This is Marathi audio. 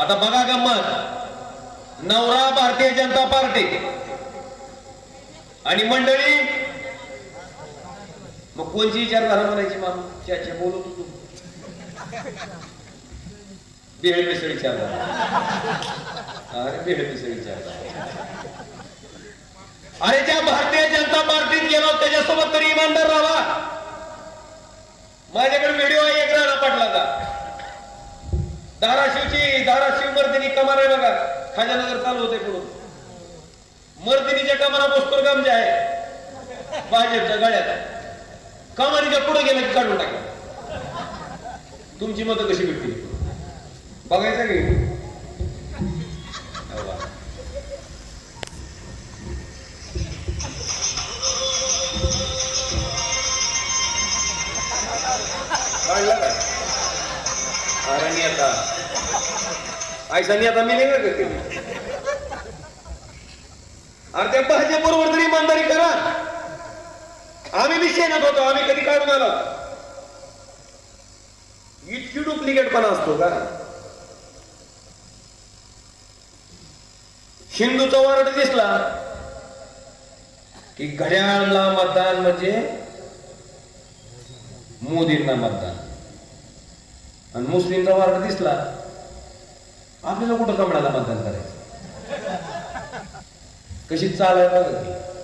आता बघा गंमत नवरा भारतीय जनता पार्टी. आणि मंडळी मग कोणची विचारधारा म्हणायची मग त्याच्या बोलत होतो बेळ मिसळ विचारधारा. अरे बेळ मिसळ विचारधारा. अरे त्या भारतीय जनता धाराशिवची धाराशिव मर्दिनी कमार आहे बघा. खाजानगर चालू होते पुढून. मर्दिनीच्या कमाना पोस्टर गमजे आहे. भाजपच्या गळ्यात. कमानीच्या पुढे गेलं की काढून टाका तुमची मतं कशी भेटतील? बघायचं की? काढला काय अरे आता ऐसा नेता मी नाही का कधी अरे त्या भाजप बरोबर तरी इमानदारी करा. आम्ही बी शेणत होतो आम्ही कधी काढून आलो? इतकी डुप्लिकेट पण असतो का? हिंदूचा वारड दिसला की घड्याळला मतदान म्हणजे मोदींना मतदान. आणि मुस्लिमचा वार्ड दिसला आपल्याला कुठं कमळाला मतदान करायचं? कशी चालायला आहे बघा